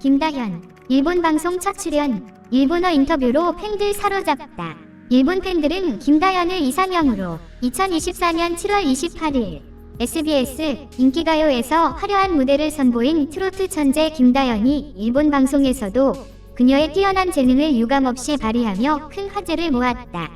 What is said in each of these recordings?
김다현 일본 방송 첫 출연 일본어 인터뷰로 팬들 사로잡다 일본 팬들은 김다현을 이상형으로 2024년 7월 28일 SBS 인기가요에서 화려한 무대를 선보인 트로트 천재 김다현이 일본 방송에서도 그녀의 뛰어난 재능을 유감없이 발휘하며 큰 화제를 모았다.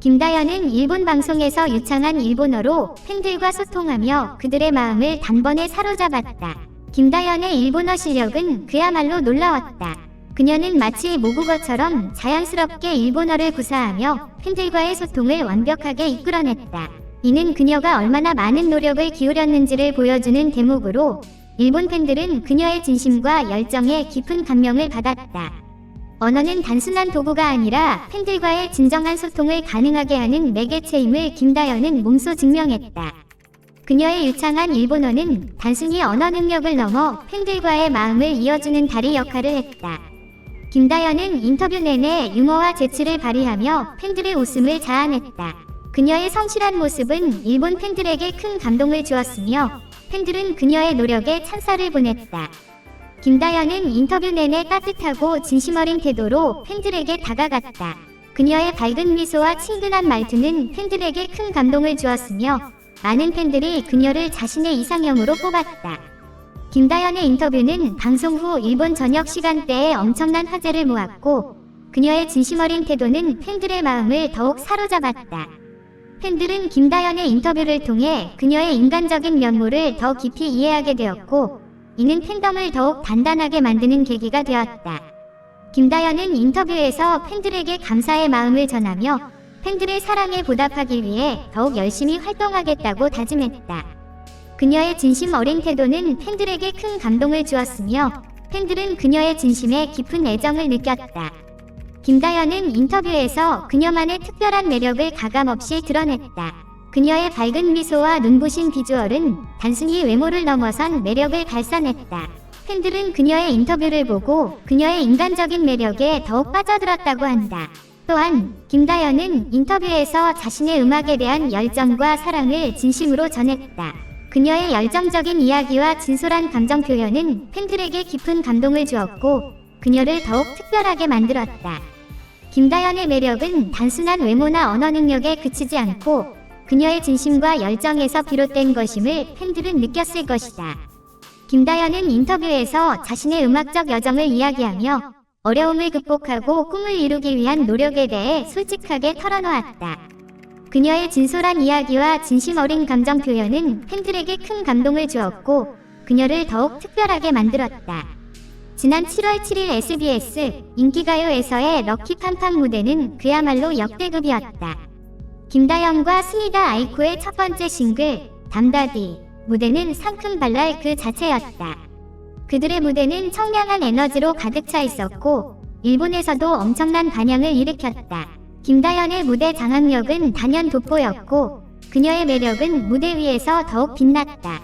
김다현은 일본 방송에서 유창한 일본어로 팬들과 소통하며 그들의 마음을 단번에 사로잡았다. 김다현의 일본어 실력은 그야말로 놀라웠다. 그녀는 마치 모국어처럼 자연스럽게 일본어를 구사하며 팬들과의 소통을 완벽하게 이끌어냈다. 이는 그녀가 얼마나 많은 노력을 기울였는지를 보여주는 대목으로 일본 팬들은 그녀의 진심과 열정에 깊은 감명을 받았다. 언어는 단순한 도구가 아니라 팬들과의 진정한 소통을 가능하게 하는 매개체임을 김다현은 몸소 증명했다. 그녀의 유창한 일본어는 단순히 언어 능력을 넘어 팬들과의 마음을 이어주는 다리 역할을 했다. 김다현은 인터뷰 내내 유머와 재치를 발휘하며 팬들의 웃음을 자아냈다. 그녀의 성실한 모습은 일본 팬들에게 큰 감동을 주었으며 팬들은 그녀의 노력에 찬사를 보냈다. 김다현은 인터뷰 내내 따뜻하고 진심 어린 태도로 팬들에게 다가갔다. 그녀의 밝은 미소와 친근한 말투는 팬들에게 큰 감동을 주었으며 많은 팬들이 그녀를 자신의 이상형으로 뽑았다. 김다현의 인터뷰는 방송 후 일본 저녁 시간대에 엄청난 화제를 모았고 그녀의 진심 어린 태도는 팬들의 마음을 더욱 사로잡았다. 팬들은 김다현의 인터뷰를 통해 그녀의 인간적인 면모를 더 깊이 이해하게 되었고 이는 팬덤을 더욱 단단하게 만드는 계기가 되었다. 김다현은 인터뷰에서 팬들에게 감사의 마음을 전하며 팬들의 사랑에 보답하기 위해 더욱 열심히 활동하겠다고 다짐했다. 그녀의 진심 어린 태도는 팬들에게 큰 감동을 주었으며 팬들은 그녀의 진심에 깊은 애정을 느꼈다. 김다현은 인터뷰에서 그녀만의 특별한 매력을 가감없이 드러냈다. 그녀의 밝은 미소와 눈부신 비주얼은 단순히 외모를 넘어선 매력을 발산했다. 팬들은 그녀의 인터뷰를 보고 그녀의 인간적인 매력에 더욱 빠져들었다고 한다. 또한 김다현은 인터뷰에서 자신의 음악에 대한 열정과 사랑을 진심으로 전했다. 그녀의 열정적인 이야기와 진솔한 감정 표현은 팬들에게 깊은 감동을 주었고 그녀를 더욱 특별하게 만들었다. 김다현의 매력은 단순한 외모나 언어 능력에 그치지 않고 그녀의 진심과 열정에서 비롯된 것임을 팬들은 느꼈을 것이다. 김다현은 인터뷰에서 자신의 음악적 여정을 이야기하며 어려움을 극복하고 꿈을 이루기 위한 노력에 대해 솔직하게 털어놓았다. 그녀의 진솔한 이야기와 진심 어린 감정 표현은 팬들에게 큰 감동을 주었고 그녀를 더욱 특별하게 만들었다. 지난 7월 7일 SBS 인기가요에서의 럭키 팡팡 무대는 그야말로 역대급이었다. 김다영과 스미다 아이코의 첫 번째 싱글 담다디 무대는 상큼 발랄 그 자체였다. 그들의 무대는 청량한 에너지로 가득 차 있었고 일본에서도 엄청난 반향을 일으켰다. 김다현의 무대 장악력은 단연 돋보였고 그녀의 매력은 무대 위에서 더욱 빛났다.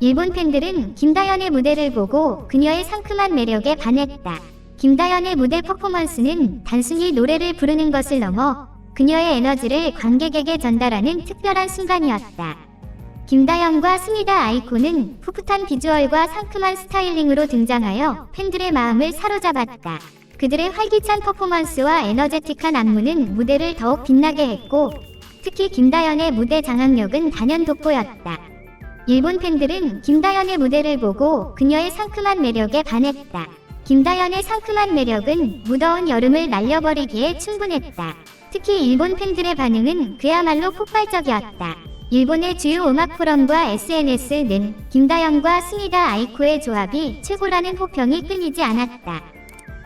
일본 팬들은 김다현의 무대를 보고 그녀의 상큼한 매력에 반했다. 김다현의 무대 퍼포먼스는 단순히 노래를 부르는 것을 넘어 그녀의 에너지를 관객에게 전달하는 특별한 순간이었다. 김다현과 스미다 아이코는 풋풋한 비주얼과 상큼한 스타일링으로 등장하여 팬들의 마음을 사로잡았다. 그들의 활기찬 퍼포먼스와 에너제틱한 안무는 무대를 더욱 빛나게 했고 특히 김다현의 무대 장악력은 단연 돋보였다. 일본 팬들은 김다현의 무대를 보고 그녀의 상큼한 매력에 반했다. 김다현의 상큼한 매력은 무더운 여름을 날려버리기에 충분했다. 특히 일본 팬들의 반응은 그야말로 폭발적이었다. 일본의 주요 음악 포럼과 SNS는 김다현과 스미다 아이코의 조합이 최고라는 호평이 끊이지 않았다.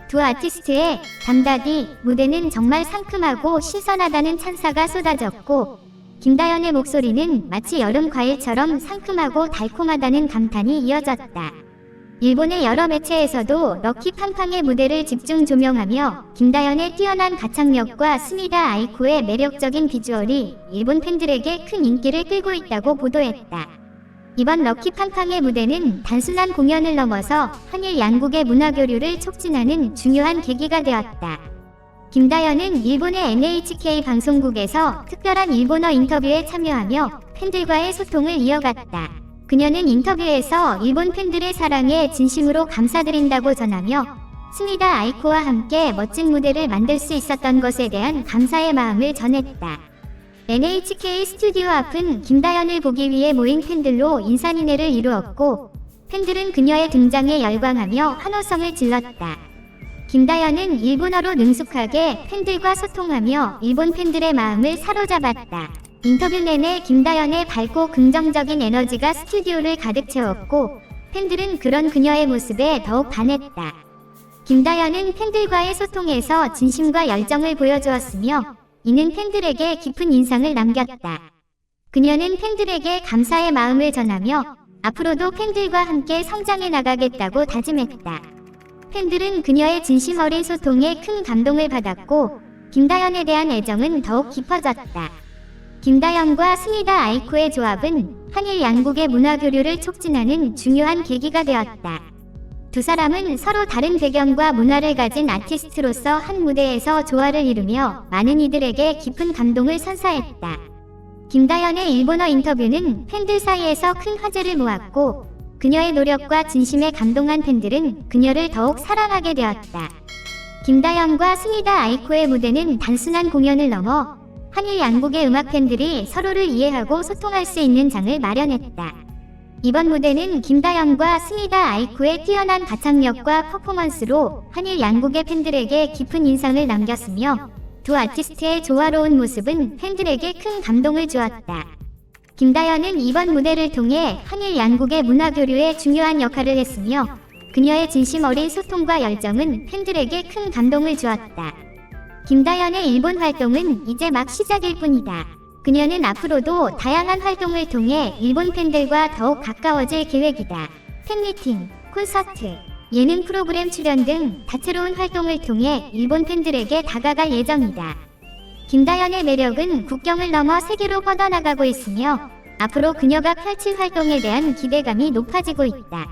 두 아티스트의 담다디 무대는 정말 상큼하고 신선하다는 찬사가 쏟아졌고 김다현의 목소리는 마치 여름 과일처럼 상큼하고 달콤하다는 감탄이 이어졌다. 일본의 여러 매체에서도 럭키 팡팡의 무대를 집중 조명하며 김다현의 뛰어난 가창력과 스미다 아이코의 매력적인 비주얼이 일본 팬들에게 큰 인기를 끌고 있다고 보도했다. 이번 럭키 팡팡의 무대는 단순한 공연을 넘어서 한일 양국의 문화 교류를 촉진하는 중요한 계기가 되었다. 김다현은 일본의 NHK 방송국에서 특별한 일본어 인터뷰에 참여하며 팬들과의 소통을 이어갔다. 그녀는 인터뷰에서 일본 팬들의 사랑에 진심으로 감사드린다고 전하며 스미다 아이코와 함께 멋진 무대를 만들 수 있었던 것에 대한 감사의 마음을 전했다. NHK 스튜디오 앞은 김다연을 보기 위해 모인 팬들로 인산인해를 이루었고 팬들은 그녀의 등장에 열광하며 환호성을 질렀다. 김다연은 일본어로 능숙하게 팬들과 소통하며 일본 팬들의 마음을 사로잡았다. 인터뷰 내내 김다연의 밝고 긍정적인 에너지가 스튜디오를 가득 채웠고 팬들은 그런 그녀의 모습에 더욱 반했다. 김다연은 팬들과의 소통에서 진심과 열정을 보여주었으며 이는 팬들에게 깊은 인상을 남겼다. 그녀는 팬들에게 감사의 마음을 전하며 앞으로도 팬들과 함께 성장해 나가겠다고 다짐했다. 팬들은 그녀의 진심 어린 소통에 큰 감동을 받았고 김다연에 대한 애정은 더욱 깊어졌다. 김다연과 스미다 아이코의 조합은 한일 양국의 문화 교류를 촉진하는 중요한 계기가 되었다. 두 사람은 서로 다른 배경과 문화를 가진 아티스트로서 한 무대에서 조화를 이루며 많은 이들에게 깊은 감동을 선사했다. 김다연의 일본어 인터뷰는 팬들 사이에서 큰 화제를 모았고 그녀의 노력과 진심에 감동한 팬들은 그녀를 더욱 사랑하게 되었다. 김다연과 스미다 아이코의 무대는 단순한 공연을 넘어 한일 양국의 음악 팬들이 서로를 이해하고 소통할 수 있는 장을 마련했다. 이번 무대는 김다연과 스미다 아이코의 뛰어난 가창력과 퍼포먼스로 한일 양국의 팬들에게 깊은 인상을 남겼으며 두 아티스트의 조화로운 모습은 팬들에게 큰 감동을 주었다. 김다연은 이번 무대를 통해 한일 양국의 문화 교류에 중요한 역할을 했으며 그녀의 진심 어린 소통과 열정은 팬들에게 큰 감동을 주었다. 김다연의 일본 활동은 이제 막 시작일 뿐이다. 그녀는 앞으로도 다양한 활동을 통해 일본 팬들과 더욱 가까워질 계획이다. 팬미팅, 콘서트, 예능 프로그램 출연 등 다채로운 활동을 통해 일본 팬들에게 다가갈 예정이다. 김다연의 매력은 국경을 넘어 세계로 뻗어나가고 있으며 앞으로 그녀가 펼칠 활동에 대한 기대감이 높아지고 있다.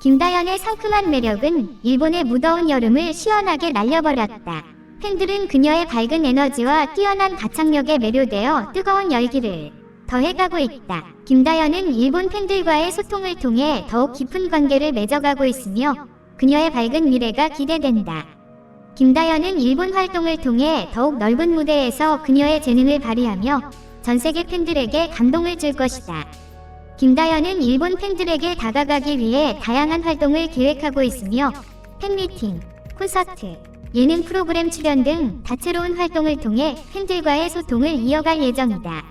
김다연의 상큼한 매력은 일본의 무더운 여름을 시원하게 날려버렸다. 팬들은 그녀의 밝은 에너지와 뛰어난 가창력에 매료되어 뜨거운 열기를 더해가고 있다. 김다연은 일본 팬들과의 소통을 통해 더욱 깊은 관계를 맺어가고 있으며 그녀의 밝은 미래가 기대된다. 김다연은 일본 활동을 통해 더욱 넓은 무대에서 그녀의 재능을 발휘하며 전 세계 팬들에게 감동을 줄 것이다. 김다연은 일본 팬들에게 다가가기 위해 다양한 활동을 계획하고 있으며 팬미팅, 콘서트, 예능 프로그램 출연 등 다채로운 활동을 통해 팬들과의 소통을 이어갈 예정이다.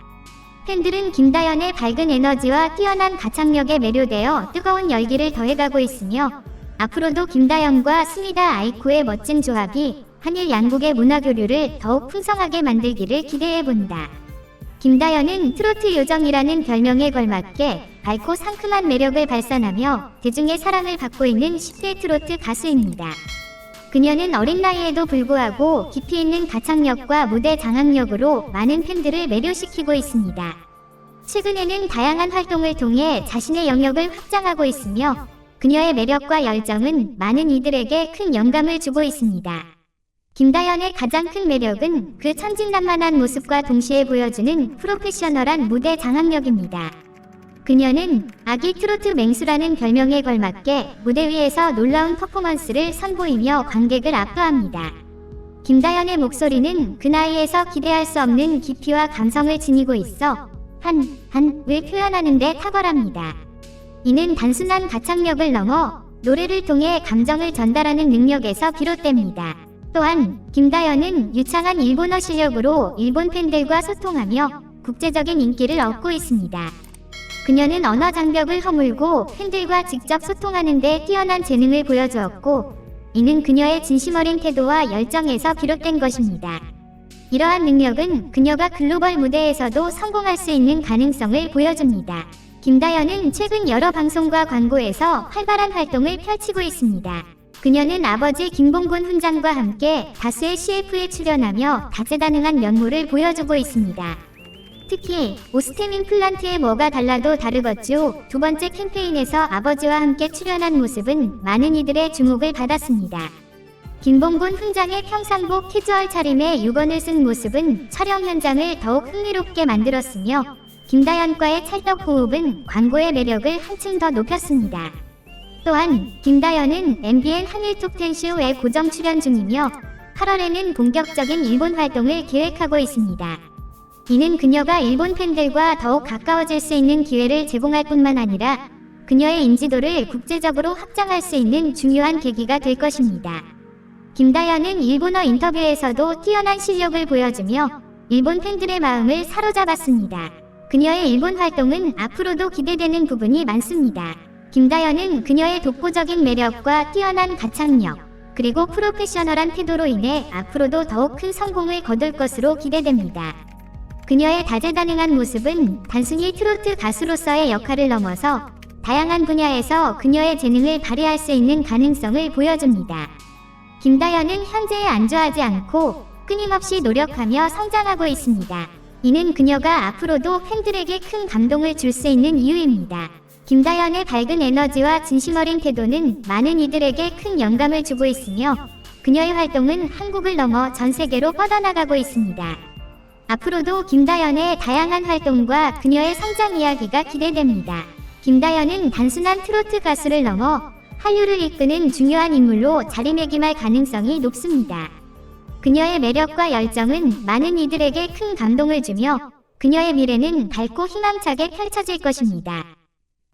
팬들은 김다연의 밝은 에너지와 뛰어난 가창력에 매료되어 뜨거운 열기를 더해가고 있으며 앞으로도 김다연과 스미다 아이코의 멋진 조합이 한일 양국의 문화 교류를 더욱 풍성하게 만들기를 기대해 본다. 김다연은 트로트 요정이라는 별명에 걸맞게 밝고 상큼한 매력을 발산하며 대중의 사랑을 받고 있는 10대 트로트 가수입니다. 그녀는 어린 나이에도 불구하고 깊이 있는 가창력과 무대 장악력으로 많은 팬들을 매료시키고 있습니다. 최근에는 다양한 활동을 통해 자신의 영역을 확장하고 있으며 그녀의 매력과 열정은 많은 이들에게 큰 영감을 주고 있습니다. 김다연의 가장 큰 매력은 그 천진난만한 모습과 동시에 보여주는 프로페셔널한 무대 장악력입니다. 그녀는 아기 트로트 맹수라는 별명에 걸맞게 무대 위에서 놀라운 퍼포먼스를 선보이며 관객을 압도합니다. 김다연의 목소리는 그 나이에서 기대할 수 없는 깊이와 감성을 지니고 있어 한, 한을 표현하는 데 탁월합니다. 이는 단순한 가창력을 넘어 노래를 통해 감정을 전달하는 능력에서 비롯됩니다. 또한 김다연은 유창한 일본어 실력으로 일본 팬들과 소통하며 국제적인 인기를 얻고 있습니다. 그녀는 언어 장벽을 허물고 팬들과 직접 소통하는 데 뛰어난 재능을 보여주었고 이는 그녀의 진심 어린 태도와 열정에서 비롯된 것입니다. 이러한 능력은 그녀가 글로벌 무대에서도 성공할 수 있는 가능성을 보여줍니다. 김다연은 최근 여러 방송과 광고에서 활발한 활동을 펼치고 있습니다. 그녀는 아버지 김봉곤 훈장과 함께 다수의 CF에 출연하며 다재다능한 면모를 보여주고 있습니다. 특히 오스테민 플란트의 뭐가 달라도 다르겠죠. 두 번째 캠페인에서 아버지와 함께 출연한 모습은 많은 이들의 주목을 받았습니다. 김봉곤 훈장의 평상복 캐주얼 차림에 유건을 쓴 모습은 촬영 현장을 더욱 흥미롭게 만들었으며 김다연과의 찰떡 호흡은 광고의 매력을 한층 더 높였습니다. 또한 김다연은 MBN 한일 톱텐쇼에 고정 출연 중이며 8월에는 본격적인 일본 활동을 계획하고 있습니다. 이는 그녀가 일본 팬들과 더욱 가까워질 수 있는 기회를 제공할 뿐만 아니라 그녀의 인지도를 국제적으로 확장할 수 있는 중요한 계기가 될 것입니다. 김다연은 일본어 인터뷰에서도 뛰어난 실력을 보여주며 일본 팬들의 마음을 사로잡았습니다. 그녀의 일본 활동은 앞으로도 기대되는 부분이 많습니다. 김다연은 그녀의 독보적인 매력과 뛰어난 가창력, 그리고 프로페셔널한 태도로 인해 앞으로도 더욱 큰 성공을 거둘 것으로 기대됩니다. 그녀의 다재다능한 모습은 단순히 트로트 가수로서의 역할을 넘어서 다양한 분야에서 그녀의 재능을 발휘할 수 있는 가능성을 보여줍니다. 김다연은 현재에 안주하지 않고 끊임없이 노력하며 성장하고 있습니다. 이는 그녀가 앞으로도 팬들에게 큰 감동을 줄 수 있는 이유입니다. 김다연의 밝은 에너지와 진심 어린 태도는 많은 이들에게 큰 영감을 주고 있으며 그녀의 활동은 한국을 넘어 전 세계로 뻗어나가고 있습니다. 앞으로도 김다연의 다양한 활동과 그녀의 성장 이야기가 기대됩니다. 김다연은 단순한 트로트 가수를 넘어 한류를 이끄는 중요한 인물로 자리매김할 가능성이 높습니다. 그녀의 매력과 열정은 많은 이들에게 큰 감동을 주며 그녀의 미래는 밝고 희망차게 펼쳐질 것입니다.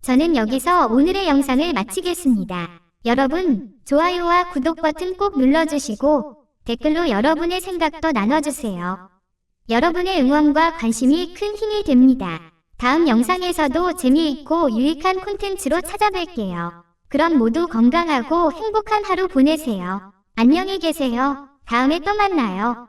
저는 여기서 오늘의 영상을 마치겠습니다. 여러분, 좋아요와 구독 버튼 꼭 눌러주시고 댓글로 여러분의 생각도 나눠주세요. 여러분의 응원과 관심이 큰 힘이 됩니다. 다음 영상에서도 재미있고 유익한 콘텐츠로 찾아뵐게요. 그럼 모두 건강하고 행복한 하루 보내세요. 안녕히 계세요. 다음에 또 만나요.